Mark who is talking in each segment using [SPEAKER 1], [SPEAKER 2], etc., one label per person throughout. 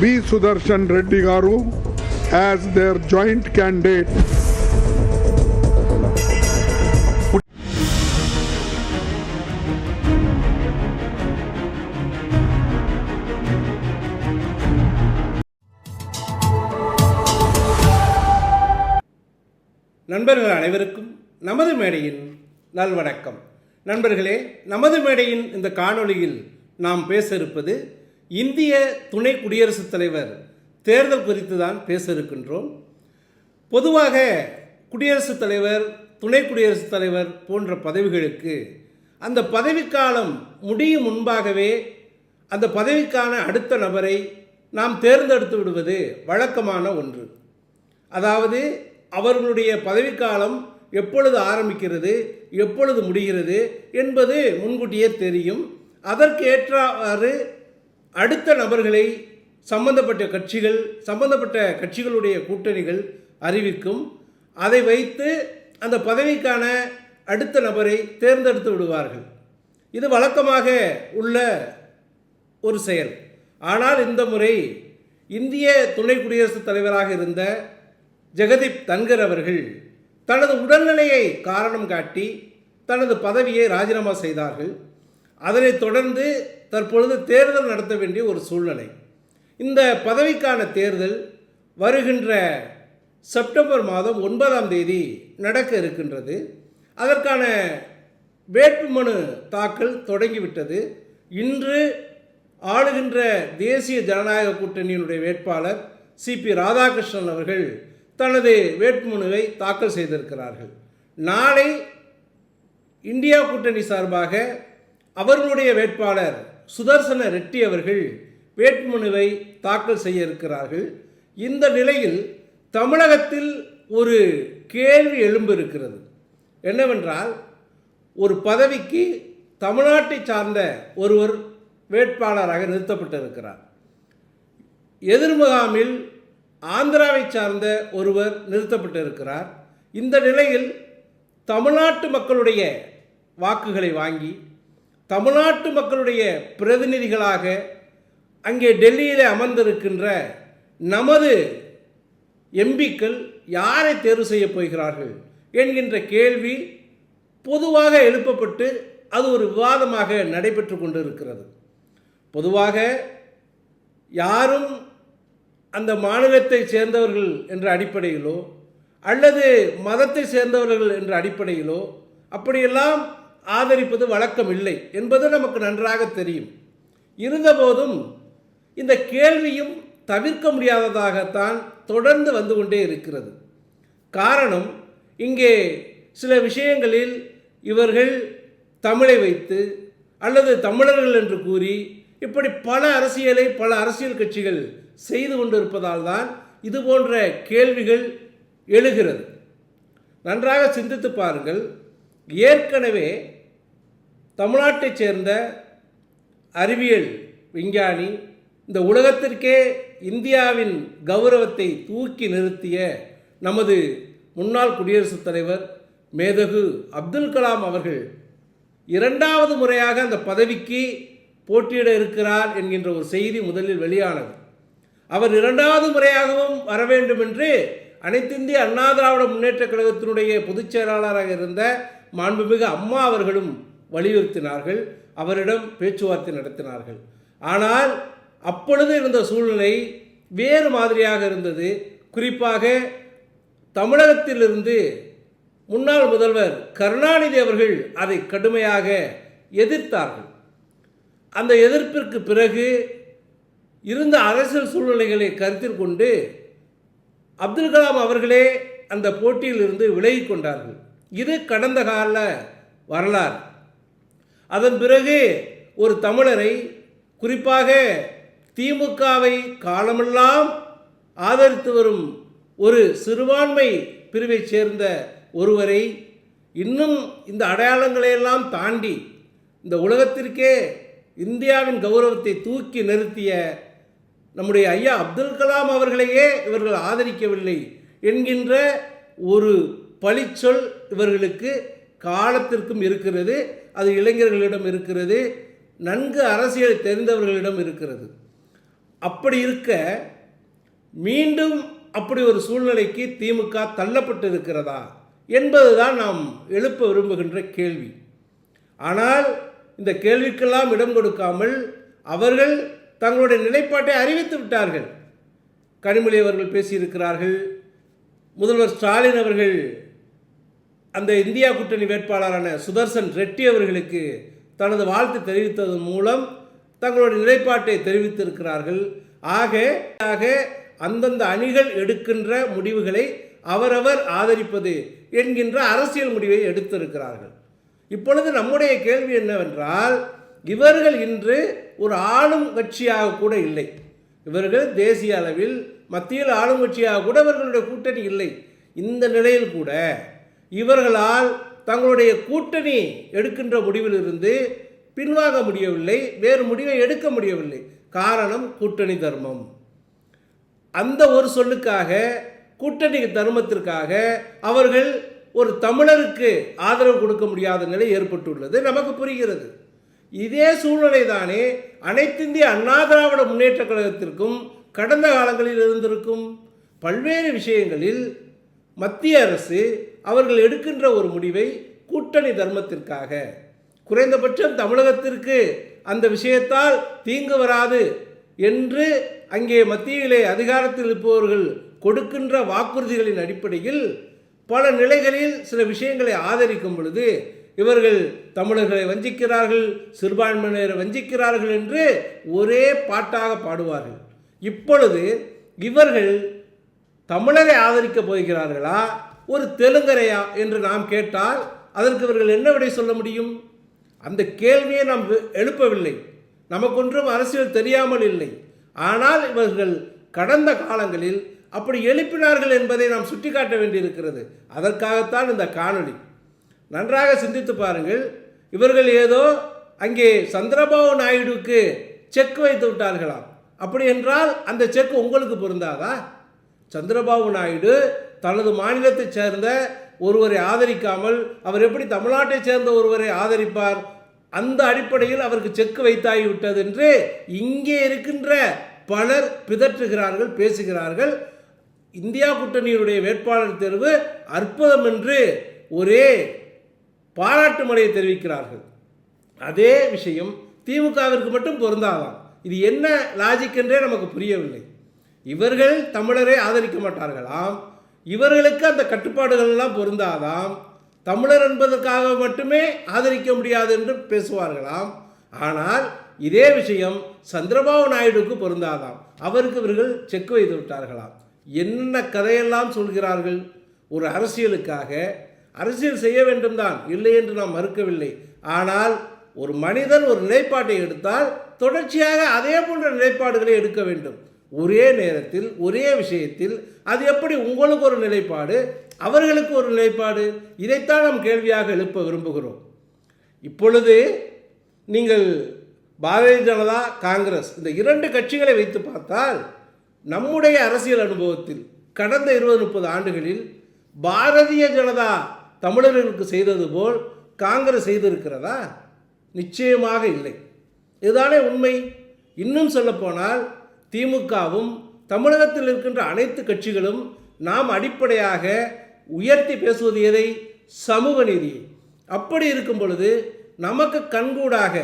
[SPEAKER 1] P Sudarshan Reddy Garu as their joint candidate
[SPEAKER 2] நண்பர்கள் அனைவருக்கும் நமது மேடையின் நல்வணக்கம். நண்பர்களே நமது மேடையின் இந்த காணொளியில் நாம் பேச இருப்பது இந்திய துணை குடியரசுத் தலைவர் தேர்தல் குறித்து தான் பேச இருக்கின்றோம் பொதுவாக குடியரசுத் தலைவர் துணை குடியரசுத் தலைவர் போன்ற பதவிகளுக்கு அந்த பதவிக்காலம் முடியும் முன்பாகவே அந்த பதவிக்கான அடுத்த நபரை நாம் தேர்ந்தெடுத்து விடுவது வழக்கமான ஒன்று. அதாவது அவர்களுடைய பதவிக்காலம் எப்பொழுது ஆரம்பிக்கிறது எப்பொழுது முடிகிறது என்பது முன்கூட்டியே தெரியும். அதற்கு ஏற்றவாறு அடுத்த நபர்களை சம்பந்தப்பட்ட கட்சிகள் சம்பந்தப்பட்ட கட்சிகளுடைய கூட்டணிகள் அறிவிக்கும். அதை வைத்து அந்த பதவிக்கான அடுத்த நபரை தேர்ந்தெடுத்து விடுவார்கள். இது வழக்கமாக உள்ள ஒரு செயல். ஆனால் இந்த முறை இந்திய துணை குடியரசுத் தலைவராக இருந்த ஜெகதீப் தன்கர் அவர்கள் தனது உடல்நிலையை காரணம் காட்டி தனது பதவியை ராஜினாமா செய்தார்கள். அதனைத் தொடர்ந்து தற்பொழுது தேர்தல் நடத்த வேண்டிய ஒரு சூழ்நிலை. இந்த பதவிக்கான தேர்தல் வருகின்ற செப்டம்பர் மாதம் ஒன்பதாம் தேதி நடக்க இருக்கின்றது. அதற்கான வேட்புமனு தாக்கல் தொடங்கிவிட்டது. இன்று ஆளுகின்ற தேசிய ஜனநாயக கூட்டணியினுடைய வேட்பாளர் சிபி ராதாகிருஷ்ணன் அவர்கள் தனது வேட்புமனுவை தாக்கல் செய்திருக்கிறார்கள். நாளை இந்தியா கூட்டணி சார்பாக அவர்களுடைய வேட்பாளர் சுதர்சன ரெட்டி அவர்கள் வேட்புமனுவை தாக்கல் செய்ய இருக்கிறார்கள். இந்த நிலையில் தமிழகத்தில் ஒரு கேள்வி எழும்பு இருக்கிறது. என்னவென்றால் ஒரு பதவிக்கு தமிழ்நாட்டை சார்ந்த ஒருவர் வேட்பாளராக நிறுத்தப்பட்டிருக்கிறார். எதிர்முகாமில் ஆந்திராவை சார்ந்த ஒருவர் நிறுத்தப்பட்டிருக்கிறார். இந்த நிலையில் தமிழ்நாட்டு மக்களுடைய வாக்குகளை வாங்கி தமிழ்நாட்டு மக்களுடைய பிரதிநிதிகளாக அங்கே டெல்லியில் அமர்ந்திருக்கின்ற நமது எம்பிக்கள் யாரை தேர்வு செய்யப் போகிறார்கள் என்கின்ற கேள்வி பொதுவாக எழுப்பப்பட்டு அது ஒரு விவாதமாக நடைபெற்று கொண்டிருக்கிறது. பொதுவாக யாரும் அந்த மாநிலத்தை சேர்ந்தவர்கள் என்ற அடிப்படையிலோ அல்லது மதத்தை சேர்ந்தவர்கள் என்ற அடிப்படையிலோ அப்படியெல்லாம் ஆதரிப்பது வழக்கம் இல்லை என்பது நமக்கு நன்றாக தெரியும். இருந்தபோதும் இந்த கேள்வியும் தவிர்க்க முடியாததாகத்தான் தொடர்ந்து வந்து கொண்டே இருக்கிறது. காரணம் இங்கே சில விஷயங்களில் இவர்கள் தமிழை வைத்து அல்லது தமிழர்கள் என்று கூறி இப்படி பல அரசியலை பல அரசியல் கட்சிகள் செய்து கொண்டிருப்பதால் தான் இது போன்ற கேள்விகள் எழுகிறது. நன்றாக சிந்தித்து பாருங்கள். ஏற்கனவே தமிழ்நாட்டைச் சேர்ந்த அறிவியல் விஞ்ஞானி இந்த உலகத்திற்கே இந்தியாவின் கௌரவத்தை தூக்கி நிறுத்திய நமது முன்னாள் குடியரசுத் தலைவர் மேதகு அப்துல் கலாம் அவர்கள் இரண்டாவது முறையாக அந்த பதவிக்கு போட்டியிட இருக்கிறார் என்கின்ற ஒரு செய்தி முதலில் வெளியானது. அவர் இரண்டாவது முறையாகவும் வர வேண்டும் என்று அனைத்திந்திய அண்ணா திராவிட முன்னேற்ற கழகத்தினுடைய பொதுச் செயலாளராக இருந்த மாண்புமிகு அம்மா அவர்களும் வலியுறுத்தினார்கள் அவரிடம் பேச்சுவார்த்தை நடத்தினார்கள். ஆனால் அப்பொழுது இருந்த சூழ்நிலை வேறு மாதிரியாக இருந்தது. குறிப்பாக தமிழகத்திலிருந்து முன்னாள் முதல்வர் கருணாநிதி அவர்கள் அதை கடுமையாக எதிர்த்தார்கள். அந்த எதிர்ப்பிற்கு பிறகு இருந்த அரசியல் சூழ்நிலைகளை கருத்தில் கொண்டு அப்துல் கலாம் அவர்களே அந்த போட்டியிலிருந்து விலகிக் கொண்டார்கள். இது கடந்த கால வரலாறு. அதன் பிறகு ஒரு தமிழரை குறிப்பாக திமுகவை காலமெல்லாம் ஆதரித்து வரும் ஒரு சிறுபான்மை பிரிவைச் சேர்ந்த ஒருவரை இன்னும் இந்த அடையாளங்களையெல்லாம் தாண்டி இந்த உலகத்திற்கே இந்தியாவின் கௌரவத்தை தூக்கி நிறுத்திய நம்முடைய ஐயா அப்துல் கலாம் அவர்களையே இவர்கள் ஆதரிக்கவில்லை என்கின்ற ஒரு பழிச்சொல் இவர்களுக்கு காலத்திற்கும் இருக்கிறது அது இளைஞர்களிடம் இருக்கிறது நன்கு அரசியல் தெரிந்தவர்களிடம் இருக்கிறது. அப்படி இருக்க மீண்டும் அப்படி ஒரு சூழ்நிலைக்கு திமுக தள்ளப்பட்டு இருக்கிறதா என்பதுதான் நாம் எழுப்ப விரும்புகின்ற கேள்வி. ஆனால் இந்த கேள்விக்கெல்லாம் இடம் கொடுக்காமல் அவர்கள் தங்களுடைய நிலைப்பாட்டை அறிவித்து விட்டார்கள். கனிமொழி அவர்கள் பேசியிருக்கிறார்கள் முதல்வர் ஸ்டாலின் அவர்கள் அந்த இந்தியா கூட்டணி வேட்பாளரான சுதர்சன் ரெட்டி அவர்களுக்கு தனது வாழ்த்து தெரிவித்ததன் மூலம் தங்களுடைய நிலைப்பாட்டை தெரிவித்திருக்கிறார்கள். ஆக ஆக அந்தந்த அணிகள் எடுக்கின்ற முடிவுகளை அவரவர் ஆதரிப்பது என்கின்ற அரசியல் முடிவை எடுத்திருக்கிறார்கள். இப்பொழுது நம்முடைய கேள்வி என்னவென்றால் இவர்கள் இன்று ஒரு ஆளும் கட்சியாக கூட இல்லை. இவர்கள் தேசிய அளவில் மத்தியில் ஆளும் கட்சியாக கூட இவர்களுடைய கூட்டணி இல்லை. இந்த நிலையில் கூட இவர்களால் தங்களுடைய கூட்டணி எடுக்கின்ற முடிவிலிருந்து பின்வாங்க முடியவில்லை வேறு முடிவை எடுக்க முடியவில்லை. காரணம் கூட்டணி தர்மம். அந்த ஒரு சொல்லுக்காக கூட்டணி தர்மத்திற்காக அவர்கள் ஒரு தமிழருக்கு ஆதரவு கொடுக்க முடியாத நிலை ஏற்பட்டுள்ளது நமக்கு புரிகிறது. இதே சூழ்நிலை தானே அனைத்திந்திய அண்ணா திராவிட முன்னேற்ற கழகத்திற்கும் கடந்த காலங்களில் இருந்திருக்கும் பல்வேறு விஷயங்களில் மத்திய அரசு அவர்கள் எடுக்கின்ற ஒரு முடிவை கூட்டணி தர்மத்திற்காக. குறைந்தபட்சம் தமிழகத்திற்கு அந்த விஷயத்தால் தீங்கு வராது என்று அங்கே மத்தியிலே அதிகாரத்தில் இருப்பவர்கள் கொடுக்கின்ற வாக்குறுதிகளின் அடிப்படையில் பல நிலைகளில் சில விஷயங்களை ஆதரிக்கும் பொழுது இவர்கள் தமிழர்களை வஞ்சிக்கிறார்கள் சிறுபான்மையினரை வஞ்சிக்கிறார்கள் என்று ஒரே பாட்டாக பாடுவார்கள். இப்பொழுது இவர்கள் தமிழரை ஆதரிக்கப் போகிறார்களா? ஒரு தெலுங்கரையா என்று நாம் கேட்டால் அதற்கு இவர்கள் என்ன விடை சொல்ல முடியும்? அந்த கேள்வியை நாம் எழுப்பவில்லை. நமக்கொன்றும் அரசியல் தெரியாமல் இல்லை. ஆனால் இவர்கள் கடந்த காலங்களில் அப்படி எழுப்பினார்கள் என்பதை நாம் சுட்டிக்காட்ட வேண்டியிருக்கிறது. அதற்காகத்தான் இந்த காணொளி. நன்றாக சிந்தித்து பாருங்கள். இவர்கள் ஏதோ அங்கே சந்திரபாபு நாயுடுக்கு செக் வைத்து விட்டார்களாம். அப்படி என்றால் அந்த செக் உங்களுக்கு பொருந்தாதா? சந்திரபாபு நாயுடு தனது மாநிலத்தைச் சேர்ந்த ஒருவரை ஆதரிக்காமல் அவர் எப்படி தமிழ்நாட்டைச் சேர்ந்த ஒருவரை ஆதரிப்பார்? அந்த அடிப்படையில் அவருக்கு செக்கு வைத்தாகிவிட்டது என்று இங்கே இருக்கின்ற பலர் பிதற்றுகிறார்கள் பேசுகிறார்கள். இந்தியா கூட்டணியினுடைய வேட்பாளர் தேர்வு அற்புதம் என்று ஒரே பாராட்டு மழையை தெரிவிக்கிறார்கள். அதே விஷயம் திமுகவிற்கு மட்டும் பொருந்தாதான் இது என்ன லாஜிக் என்றே நமக்கு புரியவில்லை. இவர்கள் தமிழரை ஆதரிக்க மாட்டார்களாம். இவர்களுக்கு அந்த கட்டுப்பாடுகள் எல்லாம் பொருந்தாதாம். தமிழர் என்பதற்காக மட்டுமே ஆதரிக்க முடியாது என்று பேசுவார்களாம். ஆனால் இதே விஷயம் சந்திரபாபு நாயுடுக்கு பொருந்தாதாம். அவருக்கு இவர்கள் செக் வைத்து விட்டார்களாம். என்ன கதையெல்லாம் சொல்கிறார்கள்? ஒரு அரசியலுக்காக. அரசியல் செய்ய வேண்டும் தான் இல்லை என்று நாம் மறுக்கவில்லை. ஆனால் ஒரு மனிதன் ஒரு நிலைப்பாட்டை எடுத்தால் தொடர்ச்சியாக அதே போன்ற நிலைப்பாடுகளை எடுக்க வேண்டும். ஒரே நேரத்தில் ஒரே விஷயத்தில் அது எப்படி உங்களுக்கு ஒரு நிலைப்பாடு அவர்களுக்கு ஒரு நிலைப்பாடு? இதைத்தான் நாம் கேள்வியாக எழுப்ப விரும்புகிறோம். இப்பொழுது நீங்கள் பாரதிய ஜனதா காங்கிரஸ் இந்த இரண்டு கட்சிகளை வைத்து பார்த்தால் நம்முடைய அரசியல் அனுபவத்தில் கடந்த இருபது முப்பது ஆண்டுகளில் பாரதிய ஜனதா தமிழர்களுக்கு செய்தது போல் காங்கிரஸ் செய்திருக்கிறதா? நிச்சயமாக இல்லை. இதுதானே உண்மை. இன்னும் சொல்லப்போனால் திமுகவும் தமிழகத்தில் இருக்கின்ற அனைத்து கட்சிகளும் நாம் அடிப்படையாக உயர்த்தி பேசுவது எதை? சமூக நீதி. அப்படி இருக்கும் பொழுது நமக்கு கண்கூடாக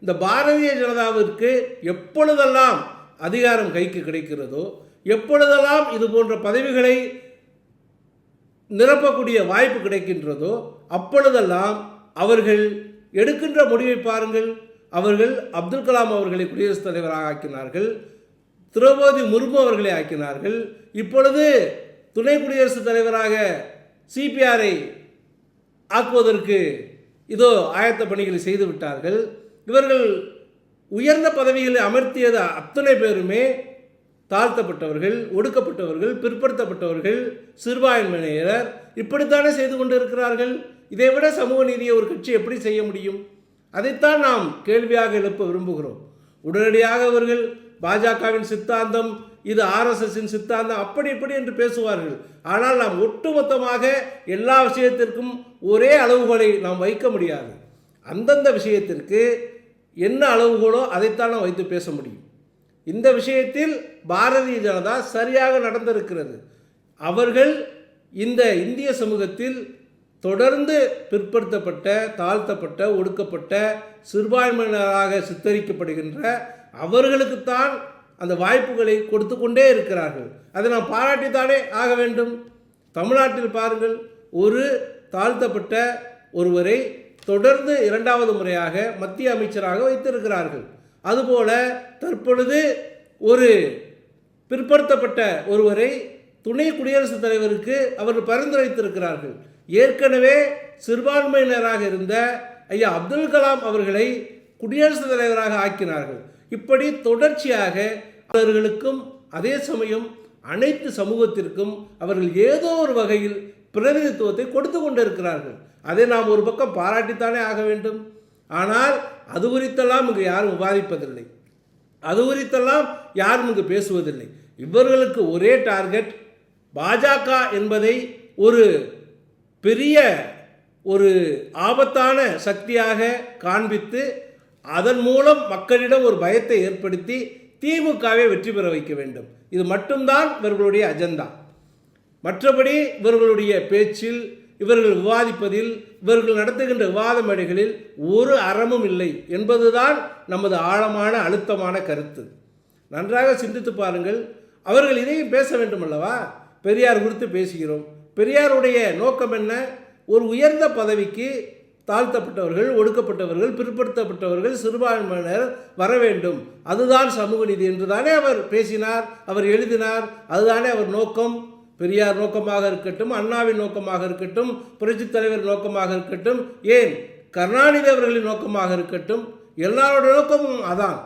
[SPEAKER 2] இந்த பாரதிய ஜனதாவிற்கு எப்பொழுதெல்லாம் அதிகாரம் கைக்கு கிடைக்கிறதோ எப்பொழுதெல்லாம் இது போன்ற பதவிகளை நிரப்பக்கூடிய வாய்ப்பு கிடைக்கின்றதோ அப்பொழுதெல்லாம் அவர்கள் எடுக்கின்ற முடிவை பாருங்கள். அவர்கள் அப்துல் கலாம் அவர்களை குடியரசுத் தலைவராக ஆக்கினார்கள். திரௌபதி முர்மு அவர்களை ஆக்கினார்கள். இப்பொழுது துணை குடியரசுத் தலைவராக சிபிஆரை ஆக்குவதற்கு இதோ ஆயத்த பணிகளை செய்து விட்டார்கள். இவர்கள் உயர்ந்த பதவிகளை அமர்த்தியது அத்தனை பேருமே தாழ்த்தப்பட்டவர்கள் ஒடுக்கப்பட்டவர்கள் பிற்படுத்தப்பட்டவர்கள் சிறுபான்மையினர் இப்படித்தானே செய்து கொண்டு இருக்கிறார்கள் இதைவிட சமூக நீதியை ஒரு கட்சி எப்படி செய்ய முடியும்? அதைத்தான் நாம் கேள்வியாக எழுப்ப விரும்புகிறோம். உடனடியாக அவர்கள் பாஜகவின் சித்தாந்தம் இது ஆர்எஸ்எஸின் சித்தாந்தம் அப்படி இப்படி என்று பேசுவார்கள். ஆனால் நாம் ஒட்டுமொத்தமாக எல்லா விஷயத்திற்கும் ஒரே அளவுகோலை நாம் வைக்க முடியாது. அந்தந்த விஷயத்திற்கு என்ன அளவுகோலோ அதைத்தான் நாம் வைத்து பேச முடியும். இந்த விஷயத்தில் பாரதிய ஜனதா சரியாக நடந்திருக்கிறது. அவர்கள் இந்த இந்திய சமூகத்தில் தொடர்ந்து பிற்படுத்தப்பட்ட தாழ்த்தப்பட்ட ஒடுக்கப்பட்ட சிறுபான்மையினராக சித்தரிக்கப்படுகின்ற அவர்களுக்குத்தான் அந்த வாய்ப்புகளை கொடுத்து கொண்டே இருக்கிறார்கள். அதை நாம் பாராட்டித்தானே ஆக வேண்டும். தமிழ்நாட்டில் பாருங்கள் ஒரு தாழ்த்தப்பட்ட ஒருவரை தொடர்ந்து இரண்டாவது முறையாக மத்திய அமைச்சராக வைத்திருக்கிறார்கள். அதுபோல தற்பொழுது ஒரு பிற்படுத்தப்பட்ட ஒருவரை துணை குடியரசுத் தலைவருக்கு அவர்கள் பரிந்துரைத்திருக்கிறார்கள். ஏற்கனவே சிறுபான்மையினராக இருந்த ஐயா அப்துல் கலாம் அவர்களை குடியரசுத் தலைவராக ஆக்கினார்கள். இப்படி தொடர்ச்சியாக அவர்களுக்கும் அதே சமயம் அனைத்து சமூகத்திற்கும் அவர்கள் ஏதோ ஒரு வகையில் பிரதிநிதித்துவத்தை கொடுத்து கொண்டிருக்கிறார்கள். அதை நாம் ஒரு பக்கம் பாராட்டித்தானே ஆக வேண்டும். ஆனால் அது குறித்தெல்லாம் இங்கு யாரும் விவாதிப்பதில்லை. அது குறித்தெல்லாம் யாரும் இங்கு பேசுவதில்லை. இவர்களுக்கு ஒரே டார்கெட் பாஜக என்பதை ஒரு பெரிய ஒரு ஆபத்தான சக்தியாக காண்பித்து அதன் மூலம் மக்களிடம் ஒரு பயத்தை ஏற்படுத்தி திமுகவை வெற்றி பெற வைக்க வேண்டும். இது மட்டும்தான் இவர்களுடைய அஜெண்டா. மற்றபடி இவர்களுடைய பேச்சில் இவர்கள் விவாதிப்பதில் இவர்கள் நடத்துகின்ற விவாத மேடைகளில் ஒரு அறமும் இல்லை என்பதுதான் நமது ஆழமான அழுத்தமான கருத்து. நன்றாக சிந்தித்து பாருங்கள். அவர்கள் இதையும் பேச வேண்டும் அல்லவா பெரியார் குறித்து பேசுகிறோம். பெரியாருடைய நோக்கம் என்ன? ஒரு உயர்ந்த பதவிக்கு தாழ்த்தப்பட்டவர்கள் ஒடுக்கப்பட்டவர்கள் பிற்படுத்தப்பட்டவர்கள் சிறுபான்மையினர் வர வேண்டும். அதுதான் சமூக நீதி என்று தானே அவர் பேசினார் அவர் எழுதினார். அதுதானே அவர் நோக்கம். பெரியார் நோக்கமாக இருக்கட்டும் அண்ணாவின் நோக்கமாக இருக்கட்டும் புரட்சித் தலைவர் நோக்கமாக இருக்கட்டும் ஏன் கருணாநிதி அவர்களின் நோக்கமாக இருக்கட்டும் எல்லாரோட நோக்கமும் அதான்.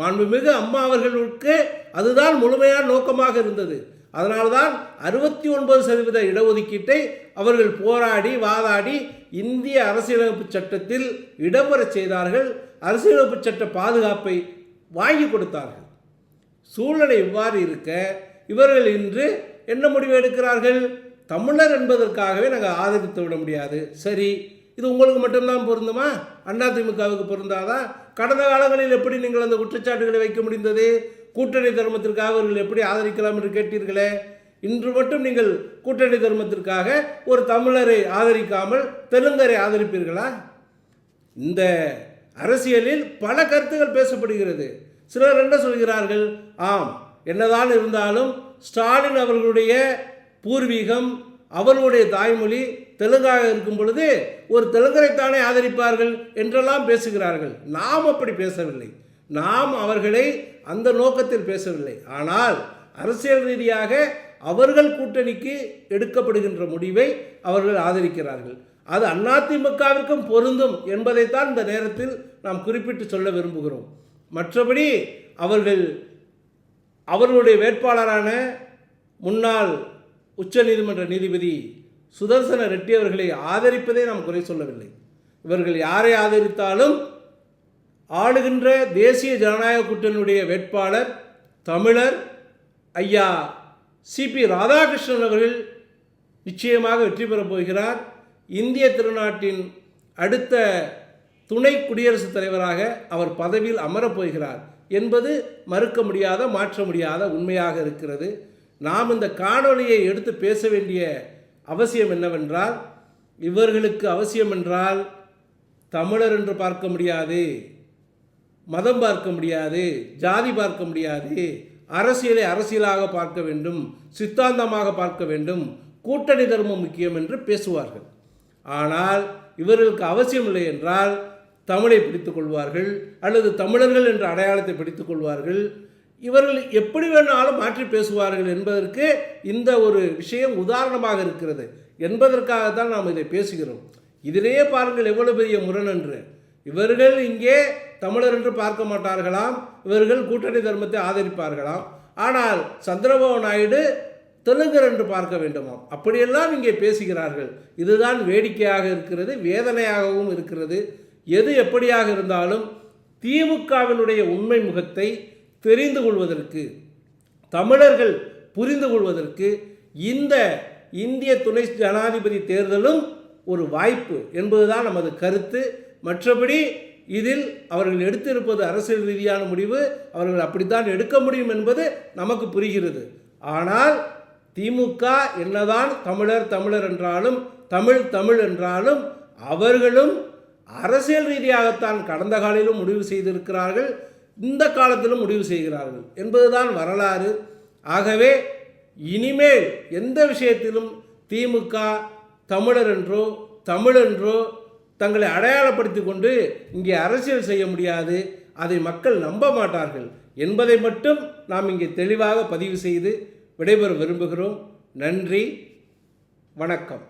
[SPEAKER 2] மாண்புமிகு அம்மா அவர்களுக்கு அதுதான் முழுமையான நோக்கமாக இருந்தது. அதனால்தான் அறுபத்தி ஒன்பது சதவீத இடஒதுக்கீட்டை அவர்கள் போராடி வாதாடி இந்திய அரசியலமைப்பு சட்டத்தில் இடம்பெறச் செய்தார்கள். அரசியலமைப்பு சட்ட பாதுகாப்பை வாங்கி கொடுத்தார்கள். சூழ்நிலை இவ்வாறு இருக்க இவர்கள் இன்று என்ன முடிவு எடுக்கிறார்கள்? தமிழர் என்பதற்காகவே நாங்கள் ஆதரித்து விட முடியாது. சரி இது உங்களுக்கு மட்டும்தான் பொருந்துமா? அதிமுகவுக்கு பொருந்தாதா? கடந்த காலங்களில் எப்படி நீங்கள் அந்த குற்றச்சாட்டுகளை வைக்க முடிந்தது? கூட்டணி தர்மத்திற்காக அவர்கள் எப்படி ஆதரிக்கலாம் என்று கேட்டீர்களே? இன்று மட்டும் நீங்கள் கூட்டணி தர்மத்திற்காக ஒரு தமிழரை ஆதரிக்காமல் தெலுங்கரை ஆதரிப்பீர்களா? இந்த அரசியலில் பல கருத்துகள் பேசப்படுகிறது. சிலர் என்ன சொல்கிறார்கள்? ஆம் என்னதான் இருந்தாலும் ஸ்டாலின் அவர்களுடைய பூர்வீகம் அவர்களுடைய தாய்மொழி தெலுங்காக இருக்கும் பொழுது ஒரு தெலுங்கரைத்தானே ஆதரிப்பார்கள் என்றெல்லாம் பேசுகிறார்கள். நாம் அப்படி பேசவில்லை. நாம் அவர்களை அந்த நோக்கத்தில் பேசவில்லை. ஆனால் அரசியல் ரீதியாக அவர்கள் கூட்டணிக்கு எடுக்கப்படுகின்ற முடிவை அவர்கள் ஆதரிக்கிறார்கள். அது அதிமுகவிற்கும் பொருந்தும் என்பதைத்தான் இந்த நேரத்தில் நாம் குறிப்பிட்டு சொல்ல விரும்புகிறோம். மற்றபடி அவர்கள் அவர்களுடைய வேட்பாளரான முன்னாள் உச்சநீதிமன்ற நீதிபதி சுதர்சன ரெட்டி அவர்களை ஆதரிப்பதை நாம் குறை சொல்லவில்லை. இவர்கள் யாரை ஆதரித்தாலும் ஆளுகின்ற தேசிய ஜனநாயக கூட்டணியுடைய வேட்பாளர் தமிழர் ஐயா சிபி ராதாகிருஷ்ணன் அவர்கள் நிச்சயமாக வெற்றி பெறப் போகிறார். இந்திய திருநாட்டின் அடுத்த துணை குடியரசுத் தலைவராக அவர் பதவியில் அமரப் போகிறார் என்பது மறுக்க முடியாத மாற்ற முடியாத உண்மையாக இருக்கிறது. நாம் இந்த காணொலியை எடுத்து பேச வேண்டிய அவசியம் என்னவென்றால் இவர்களுக்கு அவசியம் என்றால் தமிழர் என்று பார்க்க முடியாது மதம் பார்க்க முடியாது ஜாதி பார்க்க முடியாது அரசியலை அரசியலாக பார்க்க வேண்டும் சித்தாந்தமாக பார்க்க வேண்டும் கூட்டணி தர்மம் முக்கியம் என்று பேசுவார்கள். ஆனால் இவர்களுக்கு அவசியம் இல்லை என்றால் தமிழை பிடித்துக் கொள்வார்கள் அல்லது தமிழர்கள் என்ற அடையாளத்தை பிடித்துக் கொள்வார்கள். இவர்கள் எப்படி வேணாலும் மாற்றி பேசுவார்கள் என்பதற்கு இந்த ஒரு விஷயம் உதாரணமாக இருக்கிறது. என்பதற்காகத்தான் நாம் இதை பேசுகிறோம். இதிலேயே பாருங்கள் எவ்வளவு பெரிய முரண் என்று இவர்கள் இங்கே தமிழர் என்று பார்க்க மாட்டார்களாம். இவர்கள் கூட்டணி தர்மத்தை ஆதரிப்பார்களாம். ஆனால் சந்திரபாபு நாயுடு தெலுங்கர் என்று பார்க்க வேண்டுமாம். அப்படியெல்லாம் இங்கே பேசுகிறார்கள். இதுதான் வேடிக்கையாக இருக்கிறது வேதனையாகவும் இருக்கிறது. எது எப்படியாக இருந்தாலும் திமுகவினுடைய உண்மை முகத்தை தெரிந்து கொள்வதற்கு தமிழர்கள் புரிந்து கொள்வதற்கு இந்த இந்திய துணை ஜனாதிபதி தேர்தலும் ஒரு வாய்ப்பு என்பதுதான் நமது கருத்து. மற்றபடி இதில் அவர்கள் எடுத்திருப்பது அரசியல் ரீதியான முடிவு அவர்கள் அப்படித்தான் எடுக்க முடியும் என்பது நமக்கு புரிகிறது. ஆனால் திமுக என்னதான் தமிழர் தமிழர் என்றாலும் தமிழ் தமிழ் என்றாலும் அவர்களும் அரசியல் ரீதியாகத்தான் கடந்த காலிலும் முடிவு செய்திருக்கிறார்கள் இந்த காலத்திலும் முடிவு செய்கிறார்கள் என்பதுதான் வரலாறு. ஆகவே இனிமேல் எந்த விஷயத்திலும் திமுக தமிழர் என்றோ தமிழ் என்றோ தங்களை அடையாளப்படுத்தி கொண்டு இங்கே அரசியல் செய்ய முடியாது. அதை மக்கள் நம்ப மாட்டார்கள். என்பதை மட்டும் நாம் இங்கே தெளிவாக பதிவு செய்து விடைபெற விரும்புகிறோம். நன்றி. வணக்கம்.